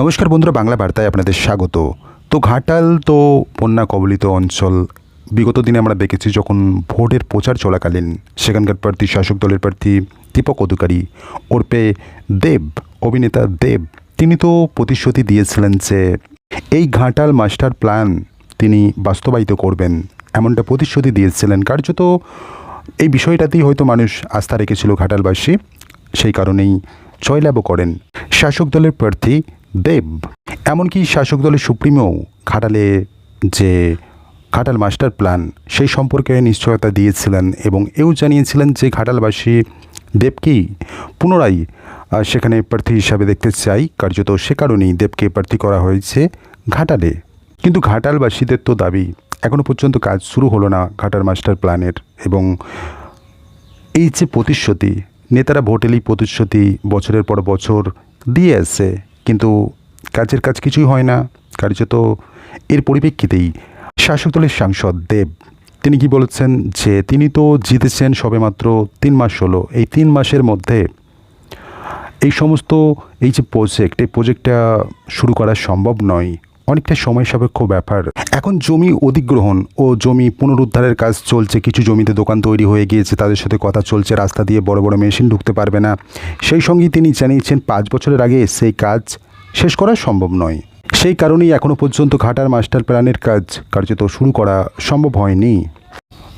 নমস্কার বন্ধুরা, বাংলা বার্তায় আপনাদের স্বাগত। তো ঘাটাল তো বন্যা কবলিত অঞ্চল, বিগত দিনে আমরা দেখেছি যখন ভোটের প্রচার চলাকালীন সেখানকার প্রার্থী, শাসক দলের প্রার্থী দীপক অধিকারী ওরপে দেব, অভিনেতা দেব, তিনি তো প্রতিশ্রুতি দিয়েছিলেন যে এই ঘাটাল মাস্টার প্ল্যান তিনি বাস্তবায়িত করবেন। এমনটা প্রতিশ্রুতি দিয়েছিলেন। কার্যত এই বিষয়টাতেই হয়তো মানুষ আস্থা রেখেছিল ঘাটালবাসী, সেই কারণেই জয়লাভও করেন। শাসক দলের প্রার্থী দেব। এমনকি শাসক দলের সুপ্রিমো ঘাটালে যে ঘাটাল মাস্টার প্ল্যান, সেই সম্পর্কে নিশ্চয়তা দিয়েছিলেন এবং এও জানিয়েছিলেন যে ঘাটালবাসী দেবকেই পুনরায় সেখানে প্রার্থী হিসাবে দেখতে চাই। কার্যত সে কারণেই দেবকে প্রার্থী করা হয়েছে ঘাটালে। কিন্তু ঘাটালবাসীদের তো দাবি এখনও পর্যন্ত কাজ শুরু হলো না ঘাটাল মাস্টার প্ল্যানের এবং এই যে প্রতিশ্রুতি, নেতারা ভোটেলেই প্রতিশ্রুতি বছরের পর বছর দিয়ে কিন্তু কাজের কাজ কিছুই হয় না। কার্যত এর পরিপ্রেক্ষিতেই শাসক দলের সাংসদ দেব। তিনি কি বলেছেন যে তিনি তো জিতেছেন সবেমাত্র তিন মাস হলো। এই তিন মাসের মধ্যে এই সমস্ত এই যে প্রজেক্ট এই প্রজেক্টটা শুরু করা সম্ভব নয়। অনেকটা সময় সাপেক্ষ ব্যাপার। এখন জমি অধিগ্রহণ ও জমি পুনরুদ্ধারের কাজ চলছে, কিছু জমিতে দোকান তৈরি হয়ে গিয়েছে, তাদের সাথে কথা চলছে, রাস্তা দিয়ে বড় বড় মেশিন ঢুকতে পারবে না। সেই সঙ্গে তিনি জানিয়েছেন, পাঁচ বছরের আগে সেই কাজ শেষ করা সম্ভব নয়। সেই কারণেই এখনও পর্যন্ত ঘাটার মাস্টার প্ল্যানের কাজ কার্যত শুরু করা সম্ভব হয়নি।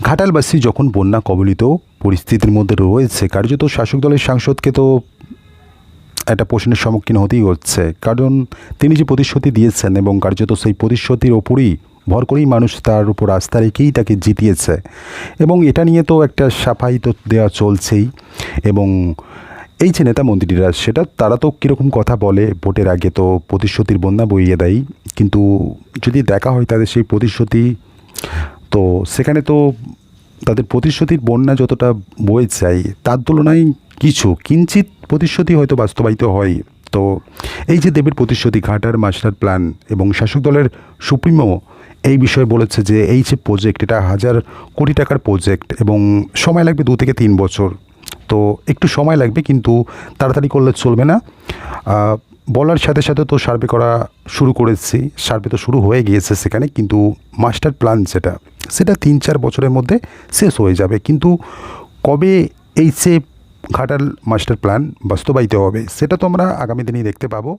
ঘাটালবাসী যখন বন্যা কবলিত পরিস্থিতির মধ্যে রয়েছে, কার্যত শাসক দলের সাংসদকে তো একটা প্রশ্নের সম্মুখীন হতেই হচ্ছে। কারণ তিনি যে প্রতিশ্রুতি দিয়েছেন এবং কার্যত সেই প্রতিশ্রুতির ওপরই ভর করেই মানুষ তার উপর আস্থা রেখেই তাকে জিতিয়েছে। এবং এটা নিয়ে তো একটা সাফাই তো দেওয়া চলছেই। এবং এই যে নেতা মন্ত্রীরা, সেটা তারা তো কীরকম কথা বলে, ভোটের আগে তো প্রতিশ্রুতির বন্যা বইয়ে দেয়। কিন্তু যদি দেখা হয় তাদের সেই প্রতিশ্রুতি, তো সেখানে তো তাদের প্রতিশ্রুতির বন্যা যতটা বয়ে যায়, তার তুলনায় কিছু কিঞ্চিত প্রতিশ্রুতি হয়তো বাস্তবায়িত হয়। তো এই যে দেবের প্রতিশ্রুতি, ঘাটার মাস্টার প্ল্যান এবং শাসক দলের সুপ্রিমো এই বিষয়ে বলেছে যে এই যে প্রজেক্ট এটা হাজার কোটি টাকার প্রজেক্ট এবং সময় লাগবে দু থেকে তিন বছর। তো একটু সময় লাগবে কিন্তু তাড়াতাড়ি করলে চলবে না। বলার সাথে সাথে তো সার্ভে করা শুরু করেছি সার্ভে তো শুরু হয়ে গিয়েছে সেখানে, কিন্তু মাস্টার প্ল্যান যেটা, সেটা তিন চার বছরের মধ্যে শেষ হয়ে যাবে। কিন্তু কবে এই যে ঘাটাল মাস্টার প্ল্যান বাস্তবায়িত হবে সেটা তো আমরা আগামী দিনেই দেখতে পাবো।